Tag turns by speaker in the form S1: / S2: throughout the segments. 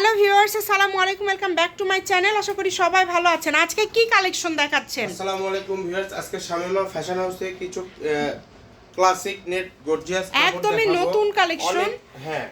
S1: Hello viewers আসসালামু আলাইকুম welcome back to my channel. আশা করি সবাই ভালো আছেন। আজকে কি কালেকশন দেখাচ্ছেন?
S2: আসসালামু আলাইকুম ভিউয়ার্স আজকে শামিমা ফ্যাশন হাউস থেকে কিছু ক্লাসিক নেট গর্জিয়াস
S1: একদমই নতুন কালেকশন।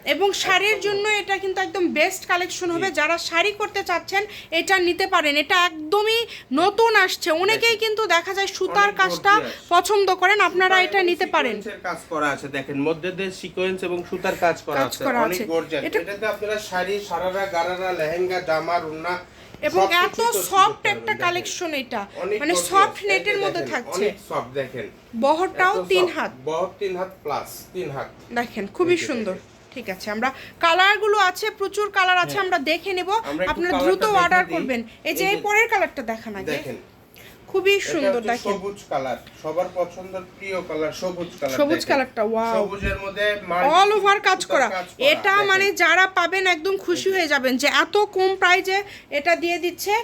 S1: এবং শাড়ির জন্য এটা কিন্তু একদম বেস্ট কালেকশন হবে। যারা শাড়ি করতে চাচ্ছেন এটা নিতে পারেন। এটা একদমই নতুন আসছে। অনেকেই কিন্তু দেখা যায় সুতার কাজটা পছন্দ করেন আপনারা এটা নিতে পারেন।
S2: কাজ করা আছে। দেখেন মধ্যে দিয়ে সিকোয়েন্স এবং সুতার কাজ করা আছে। অনেক গর্জিয়াস
S1: এটা-
S2: এটাতে আপনারা শাড়ি সারারা গারারা লেহেঙ্গা জামা রুন্না
S1: এবং এত সফট একটা কালেকশন এটা। মানে সফট নেটের মধ্যে থাকছে।
S2: সফট দেখেন।
S1: বহরটাও তিন হাত।
S2: বহর তিন হাত প্লাস তিন হাত।
S1: দেখেন খুবই সুন্দর। ঠিক আছে আমরা কালারগুলো আছে প্রচুর কালার আছে আমরা দেখে নেব। আপনারা দ্রুত অর্ডার করবেন। এই যে
S2: এই
S1: এই পরের কালারটা দেখান আগে।
S2: দেখেন
S1: খুবই সুন্দর দেখেন।
S2: সবুজ কালার। সবার পছন্দের প্রিয় কালার সবুজ কালার
S1: সবুজ কালারটা, wow!
S2: সবুজের মধ্যে
S1: অল ওভার কাজ করা। এটা মানে যারা পাবেন একদম খুশি হয়ে যাবেন যে এত কম প্রাইজে এটা দিয়ে দিচ্ছে।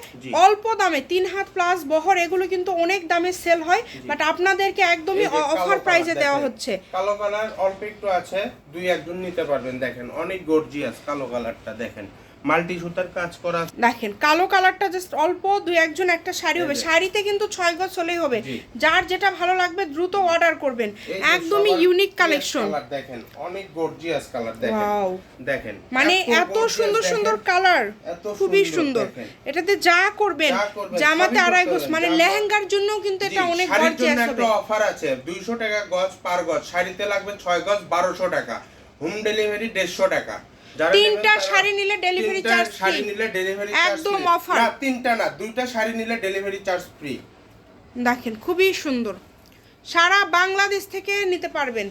S1: অল্প দামে তিন হাত প্লাস বহর এগুলো কিন্তু অনেক দামে সেল হয় বাট আপনাদেরকে একদমই অফার প্রাইজে দেওয়া হচ্ছে।
S2: কালো কালার অল্প একটু আছে দুই একজন নিতে পারবেন দেখেন। অনেক গর্জিয়াস কালো কালারটা দেখেন। মাল্টি সুতার কাজ করা।
S1: দেখেন কালো কালারটা জাস্ট অল্প দুই একজন একটা শাড়ি হবে। শাড়িতে কিন্তু ছয় গজ হলেই হবে। যার যেটা ভালো লাগবে দ্রুত অর্ডার করবেন। একদমই ইউনিক কালেকশন
S2: দেখেন অনেক গর্জিয়াস কালার দেখেন। দেখেন
S1: মানে এত সুন্দর সুন্দর কালার খুবই
S2: সুন্দর।
S1: এটাতে যা করবেন জামাতে আড়াই গজ মানে লেহেঙ্গার জন্য কিন্তু এটা অনেক গর্জিয়াস হবে
S2: একটা অফার আছে 200 টাকা গজ পার গজ। শাড়িতে লাগবে 6 গজ 1200 টাকা। হোম ডেলিভারি 150 টাকা।
S1: তিনটা শাড়ি নিলে
S2: তিনটা
S1: charge
S2: শাড়ি নিলে ডেলিভারি চার্জ
S1: একদম offer।
S2: না তিনটা না দুইটা শাড়ি নিলে ডেলিভারি চার্জ ফ্রি
S1: দেখেন খুবই সুন্দর। সারা বাংলাদেশ থেকে নিতে পারবেন।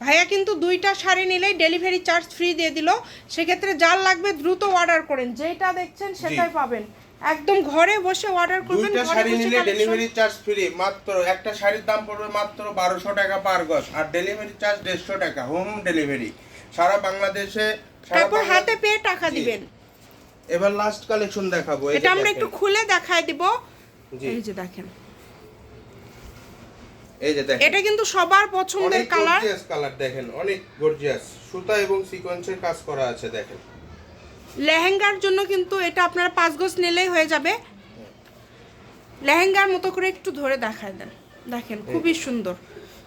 S1: ভাইয়া কিন্তু দুইটা শাড়ি নিলেই ডেলিভারি চার্জ ফ্রি দিয়ে দিল। সেক্ষেত্রে যার লাগবে দ্রুত অর্ডার করেন। যেটা দেখছেন সেটাই পাবেন। একদম ঘরে বসে অর্ডার করবেন
S2: দুইটা শাড়ি নিলে ডেলিভারি চার্জ ফ্রি মাত্র একটা শাড়ির দাম পড়বে মাত্র 1200 টাকা পার গজ। আর ডেলিভারি চার্জ 150 টাকা হোম ডেলিভারি সারা বাংলাদেশে
S1: তারপর হাতে পেয়ে টাকা দিবেন।
S2: এবার লাস্ট কালেকশন দেখাবো
S1: এটা আমরা একটু খুলে দেখায় দিব। এই যে দেখেন।
S2: এই যে দেখেন।
S1: এটা কিন্তু সবার পছন্দের কালার
S2: গর্জিয়াস কালার দেখেন অনেক গর্জিয়াস সুতা এবং সিকোয়েন্সের কাজ করা আছে দেখেন।
S1: লেহেঙ্গার জন্য কিন্তু এটা আপনারা পাঁচ গজ নিলেই হয়ে যাবে। লেহেঙ্গার মতো করে একটু ধরে দেখায় দেন। দেখেন খুবই সুন্দর।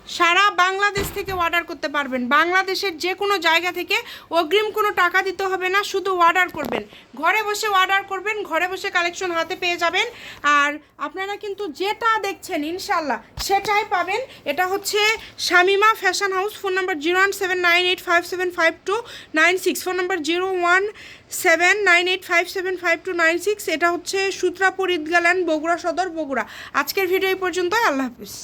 S1: সারা বাংলাদেশ থেকে অর্ডার করতে পারবেন। বাংলাদেশের যে কোনো জায়গা থেকে অগ্রিম কোনো টাকা দিতে হবে না, শুধু অর্ডার করবেন। ঘরে বসে অর্ডার করবেন, ঘরে বসে কালেকশন হাতে পেয়ে যাবেন। আর আপনারা কিন্তু যেটা দেখছেন ইনশাল্লাহ সেটাই পাবেন। এটা হচ্ছে Shamima fashion house phone number zero one seven nine eight five seven five two nine six phone number zero one seven nine eight five seven five two nine six এটা হচ্ছে সূত্রাপুর ঈদগাল্যান্ড বগুড়া সদর, বগুড়া। আজকের ভিডিও এই পর্যন্তই, আল্লাহ হাফিজ।